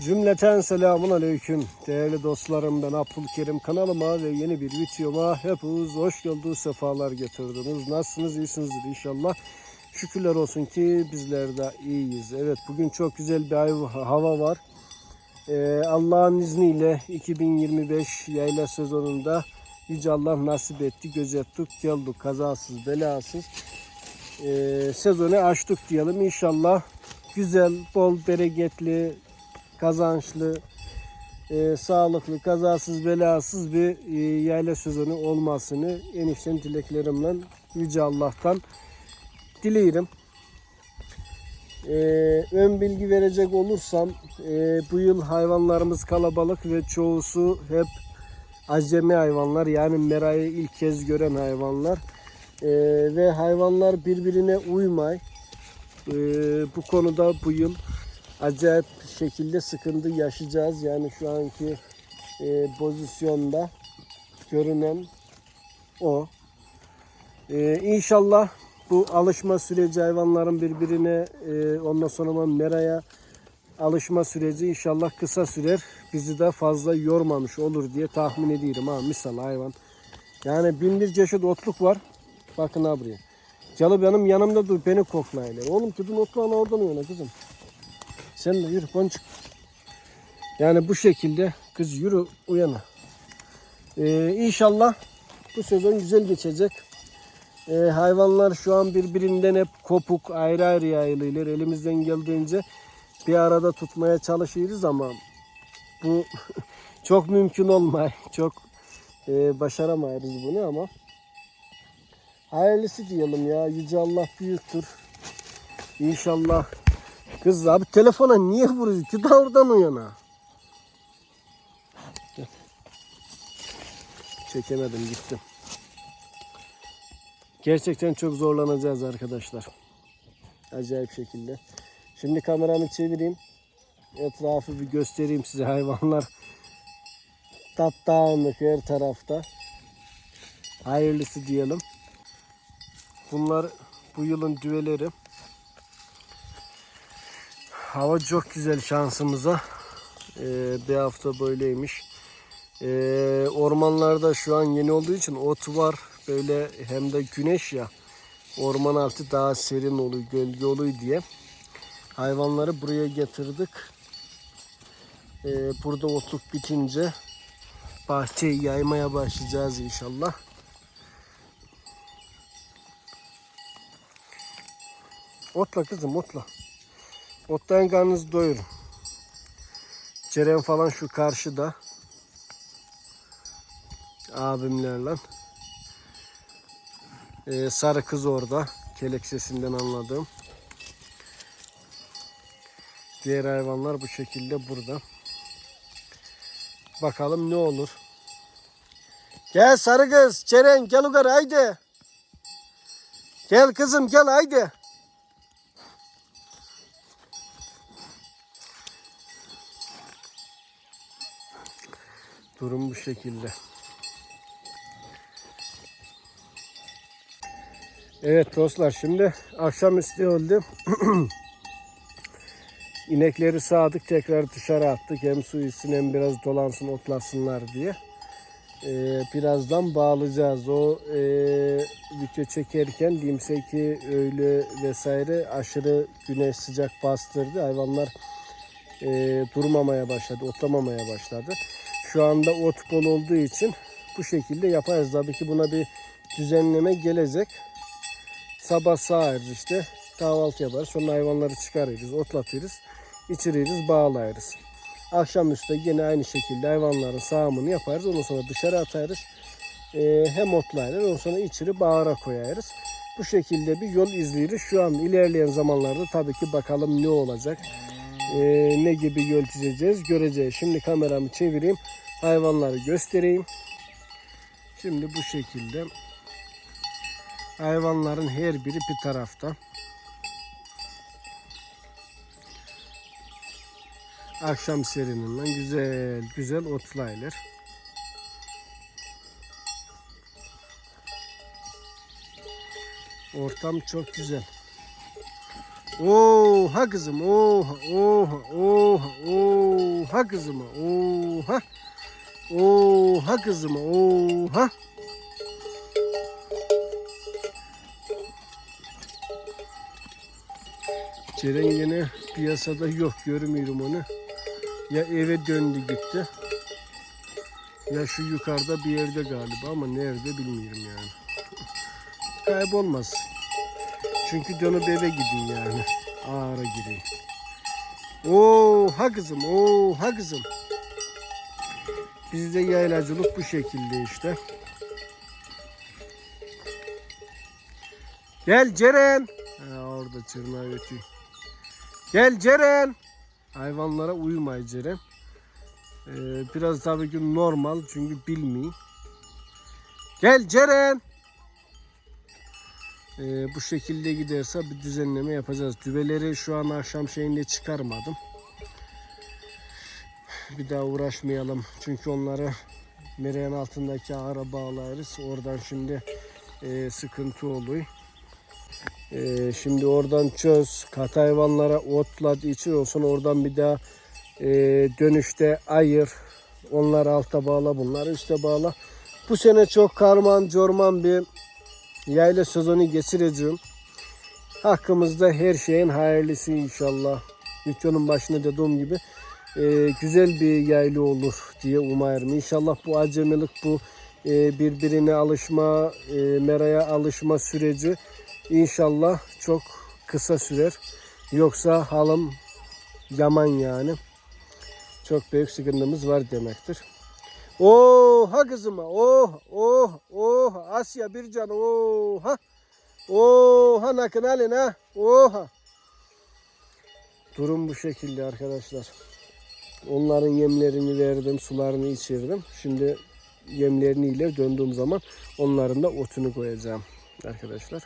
Cümleten selamun aleyküm değerli dostlarım ben Abdülkerim kanalıma ve yeni bir videoma hepiniz hoş geldiniz sefalar getirdiniz. Nasılsınız iyisinizdir inşallah. Şükürler olsun ki bizler de iyiyiz. Evet bugün çok güzel bir hava var. Ee, Allah'ın izniyle 2025 yayla sezonunda Yüce Allah nasip etti, gözettik, geldik kazasız belasız. Ee, sezonu açtık diyelim inşallah güzel, bol, bereketli, kazançlı, e, sağlıklı, kazasız, belasız bir e, yayla sezonu olmasını en içten dileklerimle Yüce Allah'tan dilerim. E, ön bilgi verecek olursam e, bu yıl hayvanlarımız kalabalık ve çoğusu hep acemi hayvanlar yani merayı ilk kez gören hayvanlar E, ve hayvanlar birbirine uymay. E, bu konuda bu yıl acayip şekilde sıkıntı yaşayacağız. Yani şu anki e, pozisyonda görünen o. E, inşallah bu alışma süreci hayvanların birbirine e, ondan sonra meraya alışma süreci inşallah kısa sürer. Bizi de fazla yormamış olur diye tahmin ediyorum ha misal hayvan. Yani bin bir çeşit otluk var. Bakın ha buraya. Calı benim yanımda dur beni koklayla. Oğlum gidin otluğuna oradan yana kızım. Sen de yürü boncuk. Yani bu şekilde kız yürü uyana. Ee, inşallah bu sezon güzel geçecek. Ee, hayvanlar şu an birbirinden hep kopuk ayrı ayrı yayılıyorlar. Elimizden geldiğince bir arada tutmaya çalışıyoruz ama bu çok mümkün olmay. Çok e, başaramayız bunu ama hayırlısı diyelim ya. Yüce Allah büyüktür. İnşallah Kız abi telefona niye vuruyorsun? Git oradan uyana. Çekemedim gittim. Gerçekten çok zorlanacağız arkadaşlar. Acayip şekilde. Şimdi kameramı çevireyim. Etrafı bir göstereyim size hayvanlar. Tapdağınlık her tarafta. Hayırlısı diyelim. Bunlar bu yılın düveleri. Hava çok güzel şansımıza. Ee, bir hafta böyleymiş. Ee, ormanlarda şu an yeni olduğu için ot var. Böyle hem de güneş ya. Orman altı daha serin oluyor, gölge oluyor diye. Hayvanları buraya getirdik. Ee, burada otluk bitince bahçeyi yaymaya başlayacağız inşallah. Otla kızım otla. Otlayın karnınızı doyurun. Ceren falan şu karşıda. Abimlerle. Ee, sarı kız orada. Kelek sesinden anladığım. Diğer hayvanlar bu şekilde burada. Bakalım ne olur. Gel sarı kız. Ceren gel yukarı haydi. Gel kızım gel haydi. Durum bu şekilde. Evet dostlar şimdi akşamüstü oldu. İnekleri sağdık tekrar dışarı attık. Hem su içsin hem biraz dolansın otlasınlar diye. Ee, birazdan bağlayacağız. O e, video çekerken diyeyimse ki öğle vesaire aşırı güneş sıcak bastırdı. Hayvanlar e, durmamaya başladı, otlamamaya başladı. Şu anda ot bol olduğu için bu şekilde yaparız. Tabii ki buna bir düzenleme gelecek. Sabah sağarız işte. Kahvaltı yaparız. Sonra hayvanları çıkarırız, otlatırız, içiririz, bağlayırız. Akşamüstü yine aynı şekilde hayvanların sağımını yaparız. Ondan sonra dışarı atarız. Ee, hem otlayırız, ondan sonra içeri bağıra koyarız. Bu şekilde bir yol izleriz. Şu an ilerleyen zamanlarda tabii ki bakalım ne olacak. Ee, ne gibi yol çizeceğiz göreceğiz. Şimdi kameramı çevireyim. Hayvanları göstereyim. Şimdi bu şekilde hayvanların her biri bir tarafta. Akşam serininden güzel güzel otlaylar. Ortam çok güzel. Oha kızım oha oha oha oha kızıma. Oha. Oha kızıma. Oha. Ceren yine piyasada yok görmüyorum onu. Ya eve döndü gitti. Ya şu yukarıda bir yerde galiba ama nerede bilmiyorum yani. Kaybolmaz. Çünkü dönüp eve gidin yani. Ağara gireyim. Oo ha kızım, oo ha kızım. Bizde yaylacılık bu şekilde işte. Gel Ceren. Ha, orada çırnağı ötüyor. Gel Ceren. Hayvanlara uyumay Ceren. Ee, biraz tabii ki normal çünkü bilmiyor. Gel Ceren. Ee, bu şekilde giderse bir düzenleme yapacağız. Düveleri şu an akşam şeyinde çıkarmadım. Bir daha uğraşmayalım. Çünkü onları mereğin altındaki ağara bağlarız. Oradan şimdi e, sıkıntı oluyor. E, şimdi oradan çöz. Kat hayvanlara otladı için olsun oradan bir daha e, dönüşte ayır. Onlar alta bağla bunlar üste bağla. Bu sene çok karman corman bir yayla sezonu geçireceğim. Hakkımızda her şeyin hayırlısı inşallah. Videonun başında dediğim gibi e, güzel bir yaylı olur diye umarım. İnşallah bu acemilik, bu e, birbirine alışma, e, meraya alışma süreci inşallah çok kısa sürer. Yoksa halım yaman yani. Çok büyük sıkıntımız var demektir. Oha kızıma. Oh oh oh Asya bir can. Oha. Oha nakın alin ha. Oha. Durum bu şekilde arkadaşlar. Onların yemlerini verdim, sularını içirdim. Şimdi yemlerini ile döndüğüm zaman onların da otunu koyacağım arkadaşlar.